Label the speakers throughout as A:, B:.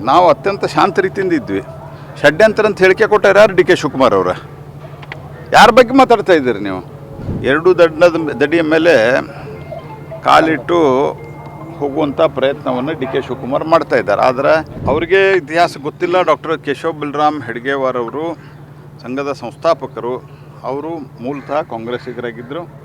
A: ನಾವು ಅತ್ಯಂತ ಶಾಂತ ರೀತಿಯಿಂದ ಇದ್ವಿ. ಷಡ್ಯಂತರ ಅಂತ ಹೇಳಿಕೆ ಕೊಟ್ಟಾರೆ ಯಾರು ಡಿ ಕೆ ಶಿವಕುಮಾರ್ ಅವರ? ಯಾರ ಬಗ್ಗೆ ಮಾತಾಡ್ತಾ ಇದ್ದೀರಿ ನೀವು? ಎರಡು ದಡ್ಡದ ದಡಿಯ ಮೇಲೆ ಕಾಲಿಟ್ಟು ಹೋಗುವಂಥ ಪ್ರಯತ್ನವನ್ನು ಡಿ ಕೆ ಶಿವಕುಮಾರ್ ಮಾಡ್ತಾ ಇದ್ದಾರೆ. ಆದರೆ ಅವರಿಗೆ ಇತಿಹಾಸ ಗೊತ್ತಿಲ್ಲ. ಡಾಕ್ಟರ್ ಕೇಶವ್ ಬಲರಾಮ್ ಹೆಡ್ಗೇವಾರ್ ಅವರು, ಸಂಘದ ಸಂಸ್ಥಾಪಕರು, ಅವರು ಮೂಲತಃ ಕಾಂಗ್ರೆಸ್ಸಿಗರಾಗಿದ್ದರು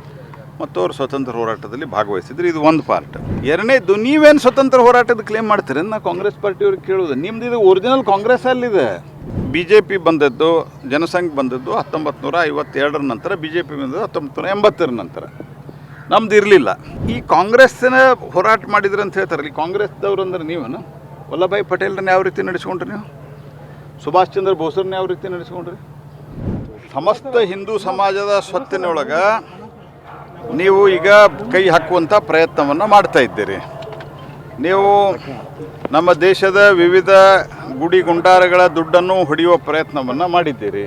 A: ಮತ್ತು ಅವರು ಸ್ವತಂತ್ರ ಹೋರಾಟದಲ್ಲಿ ಭಾಗವಹಿಸಿದ್ರು. ಇದು ಒಂದು ಪಾರ್ಟ್ ಎರಡನೇದು, ನೀವೇನು ಸ್ವತಂತ್ರ ಹೋರಾಟದ ಕ್ಲೇಮ್ ಮಾಡ್ತೀರಿ ನಾ ಕಾಂಗ್ರೆಸ್ ಪಾರ್ಟಿಯವ್ರಿಗೆ ಕೇಳೋದು ನಿಮ್ದು ಇದು ಒರಿಜಿನಲ್ ಕಾಂಗ್ರೆಸ್ ಅಲ್ಲಿದೆ. ಬಿ ಜೆ ಪಿ ಬಂದದ್ದು, ಜನಸಂಘ ಬಂದದ್ದು ಹತ್ತೊಂಬತ್ತು ನೂರ ಐವತ್ತೆರಡರ ನಂತರ ಬಿ ಜೆ ಪಿ ಬಂದದ್ದು ಹತ್ತೊಂಬತ್ತು ನೂರ ಎಂಬತ್ತರ ನಂತರ. ನಮ್ದು ಇರಲಿಲ್ಲ. ಈ ಕಾಂಗ್ರೆಸ್ಸಿನ ಹೋರಾಟ ಮಾಡಿದ್ರಿ ಅಂತ ಹೇಳ್ತಾರೆ. ಇಲ್ಲಿ ಕಾಂಗ್ರೆಸ್ದವ್ರು ಅಂದ್ರೆ ನೀವೇನು? ವಲ್ಲಭಾಯಿ ಪಟೇಲ್ರನ್ನ ಯಾವ ರೀತಿ ನಡೆಸ್ಕೊಂಡ್ರಿ ನೀವು? ಸುಭಾಷ್ ಚಂದ್ರ ಬೋಸ್ರನ್ನ ಯಾವ ರೀತಿ ನಡೆಸ್ಕೊಂಡ್ರಿ? ಸಮಸ್ತ ಹಿಂದೂ ಸಮಾಜದ ಸ್ವತ್ತಿನೊಳಗೆ ನೀವು ಈಗ ಕೈ ಹಾಕುವಂಥ ಪ್ರಯತ್ನವನ್ನು ಮಾಡ್ತಾ ಇದ್ದೀರಿ. ನೀವು ನಮ್ಮ ದೇಶದ ವಿವಿಧ ಗುಡಿ ಗುಂಡಾರಗಳ ದುಡ್ಡನ್ನು ಹೊಡೆಯುವ ಪ್ರಯತ್ನವನ್ನು ಮಾಡಿದ್ದೀರಿ.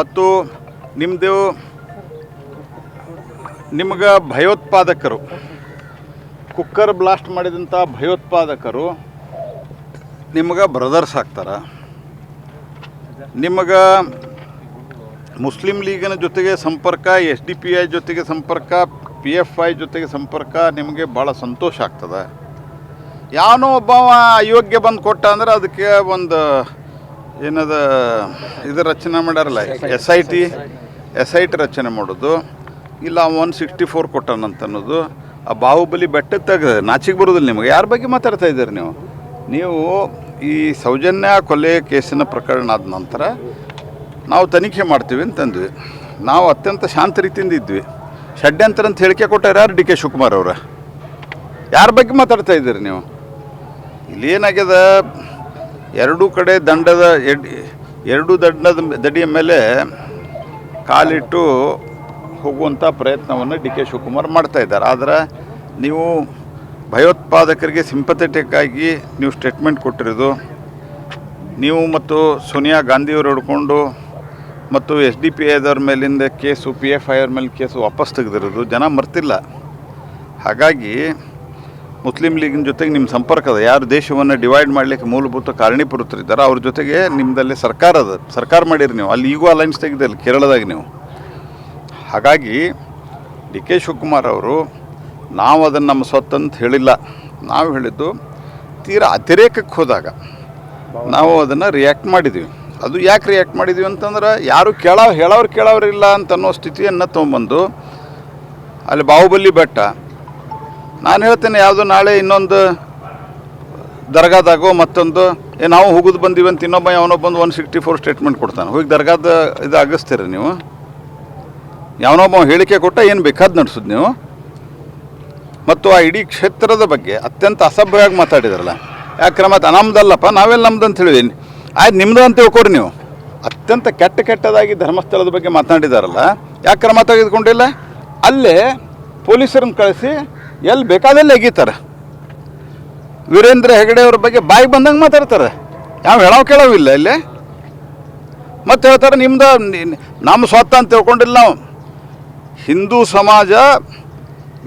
A: ಮತ್ತು ನಿಮ್ಮದು ನಿಮ್ಗೆ ಭಯೋತ್ಪಾದಕರು, ಕುಕ್ಕರ್ ಬ್ಲಾಸ್ಟ್ ಮಾಡಿದಂಥ ಭಯೋತ್ಪಾದಕರು ನಿಮ್ಗೆ ಬ್ರದರ್ಸ್ ಆಗ್ತಾರೆ. ನಿಮಗೆ ಮುಸ್ಲಿಂ ಲೀಗಿನ ಜೊತೆಗೆ ಸಂಪರ್ಕ, ಎಸ್ ಡಿ ಪಿ ಐ ಜೊತೆಗೆ ಸಂಪರ್ಕ, ಪಿ ಎಫ್ ಐ ಜೊತೆಗೆ ಸಂಪರ್ಕ ನಿಮಗೆ ಭಾಳ ಸಂತೋಷ ಆಗ್ತದೆ. ಯಾವನೋ ಒಬ್ಬ ಅಯೋಗ್ಯ ಬಂದು ಕೊಟ್ಟ ಅಂದ್ರೆ ಅದಕ್ಕೆ ಒಂದು ಏನದ ಇದು ರಚನೆ ಮಾಡ್ಯಾರಲ್ಲ, S I T, S I T ರಚನೆ ಮಾಡೋದು. ಇಲ್ಲ ಒನ್ ಸಿಕ್ಸ್ಟಿ ಫೋರ್ ಕೊಟ್ಟಾನಂತ ಅನ್ನೋದು ಆ ಬಾಹುಬಲಿ ಬೆಟ್ಟ ತೆಗೆದ ನಾಚಿಗೆ ಬರೋದಿಲ್ಲ ನಿಮಗೆ. ಯಾರ ಬಗ್ಗೆ ಮಾತಾಡ್ತಾ ಇದ್ದೀರಿ ನೀವು? ನೀವು ಈ ಸೌಜನ್ಯ ಕೊಲೆ ಕೇಸಿನ ಪ್ರಕರಣ ಆದ ನಂತರ ನಾವು ತನಿಖೆ ಮಾಡ್ತೀವಿ ಅಂತಂದ್ವಿ ನಾವು ಅತ್ಯಂತ ಶಾಂತ ರೀತಿಯಿಂದ ಇದ್ವಿ. ಷಡ್ಯಂತರ ಅಂತ ಹೇಳಿಕೆ ಕೊಟ್ಟಾರ ಯಾರು? ಡಿ ಕೆ ಶಿವಕುಮಾರ್ ಅವರ. ಯಾರ ಬಗ್ಗೆ ಮಾತಾಡ್ತಾ ಇದ್ದೀರಿ ನೀವು? ಇಲ್ಲಿ ಏನಾಗ್ಯದ? ಎರಡೂ ಕಡೆ ದಂಡದ ಎಡ್, ಎರಡೂ ದಂಡದ ದಡಿಯ ಮೇಲೆ ಕಾಲಿಟ್ಟು ಹೋಗುವಂಥ ಪ್ರಯತ್ನವನ್ನು ಡಿ ಕೆ ಶಿವಕುಮಾರ್ ಮಾಡ್ತಾ ಇದ್ದಾರೆ. ಆದರೆ ನೀವು ಭಯೋತ್ಪಾದಕರಿಗೆ ಸಿಂಪಥೆಟಿಕ್ ಆಗಿ ನೀವು ಸ್ಟೇಟ್ಮೆಂಟ್ ಕೊಟ್ಟಿರೋದು, ನೀವು ಮತ್ತು ಸೋನಿಯಾ ಗಾಂಧಿಯವರು ಹಿಡ್ಕೊಂಡು ಮತ್ತು ಎಸ್ ಡಿ ಪಿ ಐದವ್ರ ಮೇಲಿಂದ ಕೇಸು, ಪಿ ಎಫ್ ಐ ಅವ್ರ ಮೇಲೆ ಕೇಸು ವಾಪಸ್ ತೆಗೆದಿರೋದು, ಜನ ಮರ್ತಿಲ್ಲ. ಹಾಗಾಗಿ ಮುಸ್ಲಿಂ ಲೀಗಿನ ಜೊತೆಗೆ ನಿಮ್ಮ ಸಂಪರ್ಕ ಅದ. ಯಾರು ದೇಶವನ್ನು ಡಿವೈಡ್ ಮಾಡಲಿಕ್ಕೆ ಮೂಲಭೂತ ಕಾರಣೀಪುರುತರಿದ್ದಾರೆ ಅವ್ರ ಜೊತೆಗೆ ನಿಮ್ಮದಲ್ಲಿ ಸರ್ಕಾರ ಅದ. ಸರ್ಕಾರ ಮಾಡಿರಿ ನೀವು. ಅಲ್ಲಿ ಈಗೂ ಅಲೈನ್ಸ್ ತೆಗೆದಿಲ್ಲ ಕೇರಳದಾಗ ನೀವು. ಹಾಗಾಗಿ ಡಿ ಕೆ ಶಿವಕುಮಾರ್ ಅವರು, ನಾವು ಅದನ್ನು ನಮ್ಮ ಸ್ವತ್ತಂತ ಹೇಳಿಲ್ಲ. ನಾವು ಹೇಳಿದ್ದು ತೀರಾ ಅತಿರೇಕಕ್ಕೆ ಹೋದಾಗ ನಾವು ಅದನ್ನು ರಿಯಾಕ್ಟ್ ಮಾಡಿದ್ವಿ. ಅದು ಯಾಕೆ ರಿಯಾಕ್ಟ್ ಮಾಡಿದ್ವಿ ಅಂತಂದ್ರೆ ಯಾರು ಕೇಳೋ, ಹೇಳೋರು ಕೇಳೋರಿಲ್ಲ ಅಂತ ಅನ್ನೋ ಸ್ಥಿತಿಯನ್ನು ತೊಗೊಂಬಂದು ಅಲ್ಲಿ ಬಾಹುಬಲಿ ಬೆಟ್ಟ. ನಾನು ಹೇಳ್ತೇನೆ, ಯಾವುದು ನಾಳೆ ಇನ್ನೊಂದು ದರ್ಗಾದಾಗೋ ಮತ್ತೊಂದು, ಏ ನಾವು ಹೋಗೋದು ಬಂದೀವಿ ಅಂತ ಇನ್ನೊಬ್ಬ ಯಾವನೋ ಬಂದು ಒನ್ ಸಿಕ್ಸ್ಟಿ ಫೋರ್ ಸ್ಟೇಟ್ಮೆಂಟ್ ಕೊಡ್ತಾನೆ. ಹೋಗಿ ದರ್ಗಾದ ಇದು ಆಗಸ್ತೀರಿ ನೀವು. ಯಾವನೊಬ್ಬ ಹೇಳಿಕೆ ಕೊಟ್ಟ ಏನು ಬೇಕಾದ್ ನಡೆಸೋದು ನೀವು. ಮತ್ತು ಆ ಇಡೀ ಕ್ಷೇತ್ರದ ಬಗ್ಗೆ ಅತ್ಯಂತ ಅಸಭ್ಯವಾಗಿ ಮಾತಾಡಿದ್ರಲ್ಲ. ಯಾಕೆ ಮತ್ತು ನಮ್ದಲ್ಲಪ್ಪ ನಾವೆಲ್ಲ ನಮ್ದು ಅಂತ ಹೇಳಿದೀನಿ. ಆಯ್ತು, ನಿಮ್ದು ಅಂತ ತಿಳ್ಕೊರಿ ನೀವು. ಅತ್ಯಂತ ಕೆಟ್ಟ ಕೆಟ್ಟದಾಗಿ ಧರ್ಮಸ್ಥಳದ ಬಗ್ಗೆ ಮಾತನಾಡಿದಾರಲ್ಲ, ಯಾಕೆ ಕ್ರಮ ತೆಗೆದುಕೊಂಡಿಲ್ಲ? ಅಲ್ಲೇ ಪೊಲೀಸರನ್ನ ಕಳಿಸಿ ಎಲ್ಲಿ ಬೇಕಾದಲ್ಲಿ ಎಗೀತಾರೆ. ವೀರೇಂದ್ರ ಹೆಗಡೆ ಅವ್ರ ಬಗ್ಗೆ ಬಾಯಿ ಬಂದಂಗೆ ಮಾತಾಡ್ತಾರೆ. ಯಾವ ಹೇಳೋ ಕೇಳೋವಿಲ್ಲ ಇಲ್ಲಿ ಮತ್ತೆ ಹೇಳ್ತಾರೆ, ನಿಮ್ದು ನಮ್ಮ ಸ್ವತ್ತ ಅಂತ ತಿಳ್ಕೊಂಡಿಲ್ಲ ನಾವು. ಹಿಂದೂ ಸಮಾಜ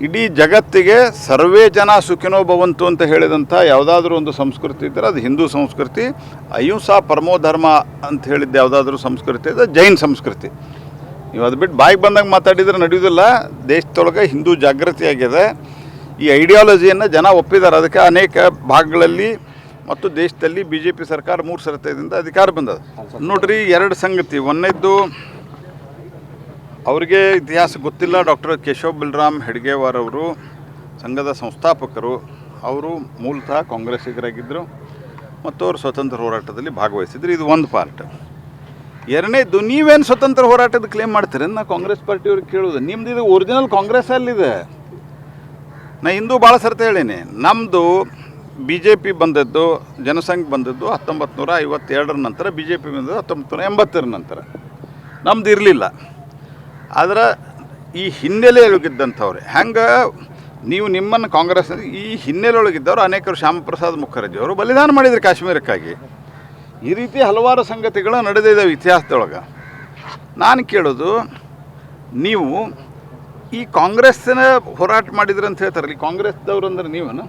A: ಇಡೀ ಜಗತ್ತಿಗೆ ಸರ್ವೇ ಜನ ಸುಖಿನೋ ಭವಂತು ಅಂತ ಹೇಳಿದಂಥ ಯಾವುದಾದ್ರೂ ಒಂದು ಸಂಸ್ಕೃತಿ ಇದ್ದರೆ ಅದು ಹಿಂದೂ ಸಂಸ್ಕೃತಿ, ಅಹಿಂಸಾ ಪರಮೋ ಧರ್ಮ ಅಂತ ಹೇಳಿದ್ದು ಯಾವುದಾದ್ರೂ ಸಂಸ್ಕೃತಿ ಇದೆ ಜೈನ್ ಸಂಸ್ಕೃತಿ. ನೀವು ಅದು ಬಿಟ್ಟು ಬಾಯಿಗೆ ಬಂದಾಗ ಮಾತಾಡಿದ್ರೆ ನಡೆಯೋದಿಲ್ಲ ದೇಶದೊಳಗೆ ಹಿಂದೂ ಜಾಗೃತಿ ಆಗಿದೆ ಈ ಐಡಿಯಾಲಜಿಯನ್ನು ಜನ ಒಪ್ಪಿದ್ದಾರೆ. ಅದಕ್ಕೆ ಅನೇಕ ಭಾಗಗಳಲ್ಲಿ ಮತ್ತು ದೇಶದಲ್ಲಿ ಬಿ ಜೆ ಪಿ ಸರ್ಕಾರ ಮೂರು ಸರತೆಯಿಂದ ಅಧಿಕಾರ ಬಂದದ. ನೋಡ್ರಿ, ಎರಡು ಸಂಗತಿ. ಒಂದನೇದ್ದು ಅವರಿಗೆ ಇತಿಹಾಸ ಗೊತ್ತಿಲ್ಲ ಡಾಕ್ಟರ್ ಕೇಶವ್ ಬಿಲ್ರಾಮ್ ಹೆಡ್ಗೇವಾರ್ ಅವರು ಸಂಘದ ಸಂಸ್ಥಾಪಕರು, ಅವರು ಮೂಲತಃ ಕಾಂಗ್ರೆಸ್ಸಿಗರಾಗಿದ್ದರು ಮತ್ತು ಅವರು ಸ್ವತಂತ್ರ ಹೋರಾಟದಲ್ಲಿ ಭಾಗವಹಿಸಿದ್ರು. ಇದು ಒಂದು ಪಾರ್ಟ್ ಎರಡನೇದು, ನೀವೇನು ಸ್ವತಂತ್ರ ಹೋರಾಟದ ಕ್ಲೇಮ್ ಮಾಡ್ತೀರಿ ನಾ ಕಾಂಗ್ರೆಸ್ ಪಾರ್ಟಿಯವ್ರಿಗೆ ಕೇಳೋದು ನಿಮ್ದು ಇದು ಒರಿಜಿನಲ್ ಕಾಂಗ್ರೆಸ್ ಅಲ್ಲಿದೆ. ನಾ ಹಿಂದೂ ಭಾಳ ಸರ್ತಿ ಹೇಳೀನಿ. ನಮ್ಮದು ಬಿ ಜೆ ಪಿ ಬಂದದ್ದು, ಜನಸಂಘ ಬಂದದ್ದು ಹತ್ತೊಂಬತ್ತು ನೂರ ಐವತ್ತೆರಡರ ನಂತರ ಬಿ ಜೆ ಪಿ ಬಂದದ್ದು ಹತ್ತೊಂಬತ್ತು ನೂರ ಎಂಬತ್ತರ ನಂತರ. ನಮ್ದು ಇರಲಿಲ್ಲ. ಆದ್ರೆ ಈ ಹಿನ್ನೆಲೆಯೊಳಗಿದ್ದಂಥವ್ರೆ, ಹೆಂಗೆ ನೀವು ನಿಮ್ಮನ್ನು ಕಾಂಗ್ರೆಸ್ ಈ ಹಿನ್ನೆಲೆಯೊಳಗಿದ್ದವರು ಅನೇಕರು ಶ್ಯಾಮಪ್ರಸಾದ್ ಮುಖರ್ಜಿ ಅವರು ಬಲಿದಾನ ಮಾಡಿದ್ರು ಕಾಶ್ಮೀರಕ್ಕಾಗಿ. ಈ ರೀತಿ ಹಲವಾರು ಸಂಗತಿಗಳು ನಡೆದಿದ್ದಾವೆ ಇತಿಹಾಸದೊಳಗೆ. ನಾನು ಕೇಳೋದು, ನೀವು ಈ ಕಾಂಗ್ರೆಸ್ಸಿನ ಹೋರಾಟ ಮಾಡಿದ್ರಿ ಅಂತ ಹೇಳ್ತಾರೆ ಈ ಕಾಂಗ್ರೆಸ್ದವ್ರು ಅಂದ್ರೆ ನೀವೇನು?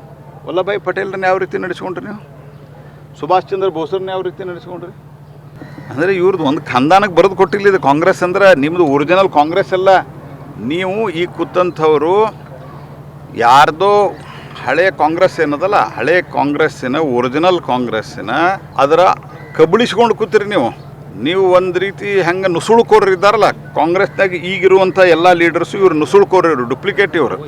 A: ವಲ್ಲಭಾಯಿ ಪಟೇಲ್ರನ್ನ ಯಾವ ರೀತಿ ನಡೆಸ್ಕೊಂಡ್ರಿ ನೀವು? ಸುಭಾಷ್ ಚಂದ್ರ ಬೋಸ್ರನ್ನ ಯಾವ ರೀತಿ ನಡೆಸ್ಕೊಂಡ್ರಿ? ಅಂದರೆ ಇವ್ರದ್ದು ಒಂದು ಖಂದಾನಕ್ಕೆ ಬರೆದು ಕೊಟ್ಟಿಲ್ಲ ಇದು ಕಾಂಗ್ರೆಸ್ ಅಂದ್ರೆ ನಿಮ್ಮದು ಒರಿಜಿನಲ್ ಕಾಂಗ್ರೆಸ್ ಅಲ್ಲ. ನೀವು ಈ ಕೂತಂಥವರು ಯಾರ್ದೋ ಹಳೆ ಕಾಂಗ್ರೆಸ್ ಏನದಲ್ಲ, ಹಳೆ ಕಾಂಗ್ರೆಸ್ಸಿನ ಒರಿಜಿನಲ್ ಕಾಂಗ್ರೆಸ್ಸಿನ ಅದರ ಕಬಳಿಸ್ಕೊಂಡು ಕೂತಿರಿ ನೀವು. ನೀವು ಒಂದು ರೀತಿ ಹೆಂಗೆ ನುಸುಳುಕೋರ್ರು ಇದ್ದಾರಲ್ಲ ಕಾಂಗ್ರೆಸ್ನಾಗ ಈಗಿರುವಂಥ ಎಲ್ಲ ಲೀಡರ್ಸು ಇವರು ನುಸುಳುಕೋರು ಇವರು ಡುಪ್ಲಿಕೇಟ್ ಇವರು.